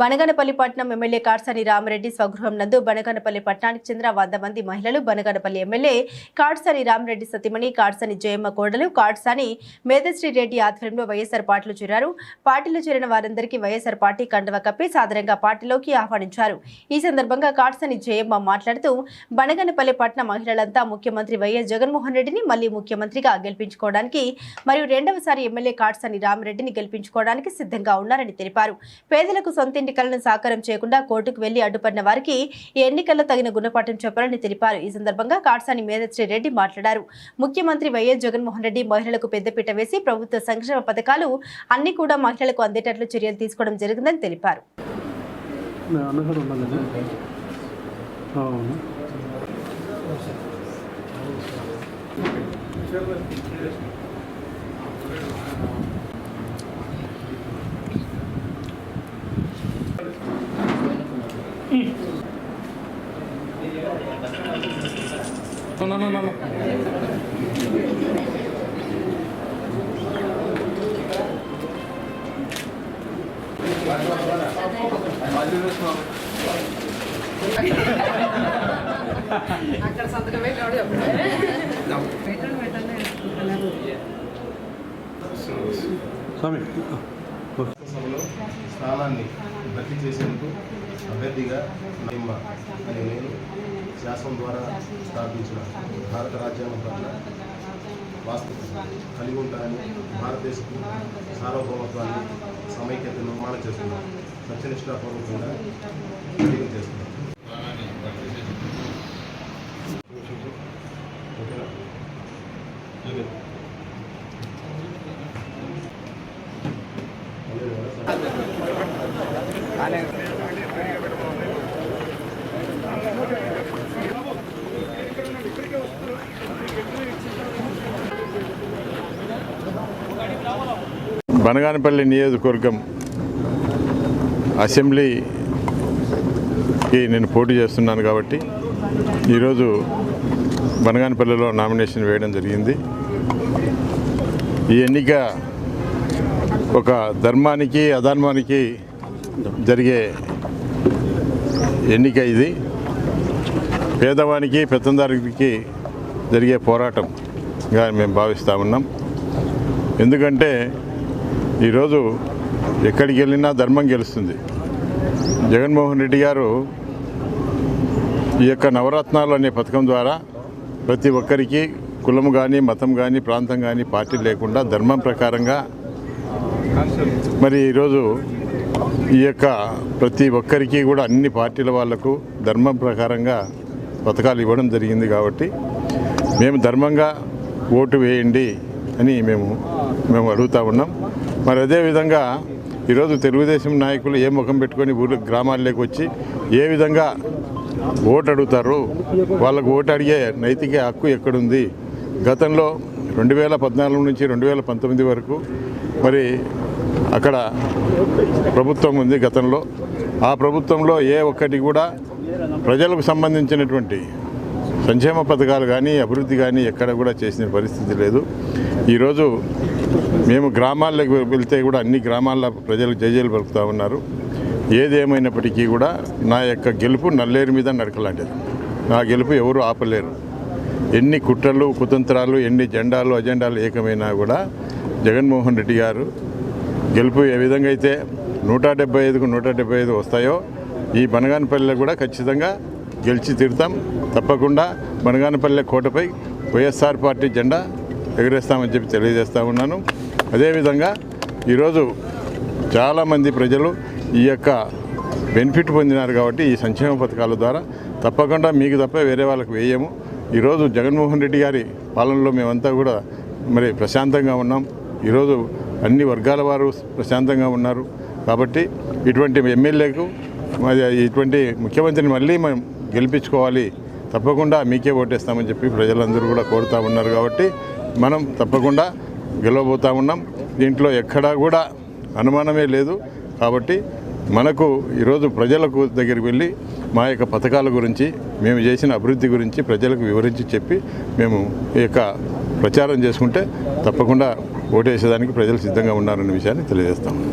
బనగనపల్లి పట్టణం ఎమ్మెల్యే కాట్సాని రామరెడ్డి స్వగృహం నందు బనగనపల్లి పట్టణానికి చెందిన వంద మంది మహిళలు బనగనపల్లి ఎమ్మెల్యే కాట్సాని రామరెడ్డి సతీమణి కాట్సాని జయమ్మ కోడలు కాట్సాని మేధశ్రీ రెడ్డి ఆధ్వర్యంలో వైఎస్ఆర్ పార్టీలో చేరారు. పార్టీలో చేరిన వారందరికీ వైఎస్ఆర్ పార్టీ కండువ కప్పి సాధారణంగా పార్టీలోకి ఆహ్వానించారు. ఈ సందర్భంగా కాట్సాని జయమ్మ మాట్లాడుతూ బనగనపల్లి పట్టణ మహిళలంతా ముఖ్యమంత్రి వైఎస్ జగన్మోహన్ రెడ్డిని మళ్ళీ ముఖ్యమంత్రిగా గెలిపించుకోవడానికి మరియు రెండవసారి ఎమ్మెల్యే కాట్సాని రామరెడ్డిని గెలిపించుకోవడానికి సిద్ధంగా ఉన్నారని తెలిపారు. పేదలకు సొంత ఎన్నికలను సాకారం చేయకుండా కోర్టుకు వెళ్ళి అడ్డుపడిన వారికి ఈ ఎన్నికల్లో తగిన గుణపాఠం చెప్పాలని తెలిపారు. ఈ సందర్భంగా కాట్సాని మేధశ్రీ రెడ్డి మాట్లాడారు. ముఖ్యమంత్రి వైఎస్ జగన్మోహన్ రెడ్డి మహిళలకు పెద్దపీట వేసి ప్రభుత్వ సంక్షేమ పథకాలు అన్ని కూడా మహిళలకు అందేటట్లు చర్యలు తీసుకోవడం జరిగిందని తెలిపారు. Thank you. No, no, no, no, no. అక్కడ సంతకం స్వామి స్థానాన్ని భర్తీ చేసేందుకు అభ్యర్థిగా నిమ్మ అనే శాసనం ద్వారా స్థాపించిన భారత రాజ్యాంగం పట్ల వాస్తవం కలిగి ఉంటారని భారతదేశపు సార్వభౌమత్వాన్ని సమైక్యత నిర్మాణం చేస్తున్నాను సత్యనిష్టాపూర్వకంగా కలిగి అలాగే బనగానపల్లి నియోజకవర్గం అసెంబ్లీకి నేను పోటీ చేస్తున్నాను కాబట్టి ఈరోజు బనగానపల్లిలో నామినేషన్ వేయడం జరిగింది. ఈ ఎన్నిక ఒక ధర్మానికి అధర్మానికి జరిగే ఎన్నిక ఇది. పేదవానికి పెత్తందారికి జరిగే పోరాటంగా మేము భావిస్తూ ఉన్నాం. ఎందుకంటే ఈరోజు ఎక్కడికి వెళ్ళినా ధర్మం గెలుస్తుంది. జగన్మోహన్ రెడ్డి గారు ఈ యొక్క నవరత్నాలు అనే పథకం ద్వారా ప్రతి ఒక్కరికి కులం కానీ మతం కానీ ప్రాంతం కానీ పార్టీ లేకుండా ధర్మం ప్రకారంగా మరి ఈరోజు ఈ యొక్క ప్రతి ఒక్కరికి కూడా అన్ని పార్టీల వాళ్ళకు ధర్మం ప్రకారంగా పథకాలు ఇవ్వడం జరిగింది కాబట్టి మేము ధర్మంగా ఓటు వేయండి అని మేము మేము అడుగుతా ఉన్నాం. మరి అదేవిధంగా ఈరోజు తెలుగుదేశం నాయకులు ఏ ముఖం పెట్టుకొని ఊరు గ్రామాల్లోకి వచ్చి ఏ విధంగా ఓటు అడుగుతారు? వాళ్ళకు ఓటు అడిగే నైతిక హక్కు ఎక్కడుంది? గతంలో రెండు వేల పద్నాలుగు నుంచి రెండు వేల పంతొమ్మిది వరకు మరి అక్కడ ప్రభుత్వం ఉంది గతంలో. ఆ ప్రభుత్వంలో ఏ ఒక్కటి కూడా ప్రజలకు సంబంధించినటువంటి సంక్షేమ పథకాలు కానీ అభివృద్ధి కానీ ఎక్కడ కూడా చేసిన పరిస్థితి లేదు. ఈరోజు మేము గ్రామాల్లోకి వెళ్తే కూడా అన్ని గ్రామాల్లో ప్రజలు జయజయలు పలుకుతూ ఉన్నారు. ఏదేమైనప్పటికీ కూడా నా యొక్క గెలుపు నల్లేరు మీద నడకలాంటిది. నా గెలుపు ఎవరు ఆపలేరు. ఎన్ని కుట్రలు కుతంత్రాలు ఎన్ని జెండాలు అజెండాలు ఏకమైనా కూడా జగన్మోహన్ రెడ్డి గారు గెలుపు ఏ విధంగా అయితే నూట డెబ్బై ఐదుకు నూట డెబ్బై ఐదు వస్తాయో ఈ బనగానపల్లిలో కూడా ఖచ్చితంగా గెలిచి తీరుతాం. తప్పకుండా బనగానపల్లె కోటపై వైఎస్ఆర్ పార్టీ జెండా ఎగరేస్తామని చెప్పి తెలియజేస్తా ఉన్నాను. అదేవిధంగా ఈరోజు చాలామంది ప్రజలు ఈ యొక్క బెనిఫిట్ పొందినారు కాబట్టి ఈ సంక్షేమ పథకాల ద్వారా. తప్పకుండా మీకు తప్ప వేరే వాళ్ళకి వేయము. ఈరోజు జగన్మోహన్ రెడ్డి గారి పాలనలో మేమంతా కూడా మరి ప్రశాంతంగా ఉన్నాం. ఈరోజు అన్ని వర్గాల వారు ప్రశాంతంగా ఉన్నారు. కాబట్టి ఇటువంటి ఎమ్మెల్యేకు మరి ఇటువంటి ముఖ్యమంత్రిని మళ్ళీ మనం గెలిపించుకోవాలి. తప్పకుండా మీకే ఓటేస్తామని చెప్పి ప్రజలందరూ కూడా కోరుతూ ఉన్నారు కాబట్టి మనం తప్పకుండా గెలవబోతా ఉన్నాం. దీంట్లో ఎక్కడా కూడా అనుమానమే లేదు. కాబట్టి మనకు ఈరోజు ప్రజలకు దగ్గరికి వెళ్ళి మా యొక్క పథకాల గురించి మేము చేసిన అభివృద్ధి గురించి ప్రజలకు వివరించి చెప్పి మేము ఈ యొక్క ప్రచారం చేసుకుంటే తప్పకుండా ఓటేసేదానికి ప్రజలు సిద్ధంగా ఉన్నారనే విషయాన్ని తెలియజేస్తాం.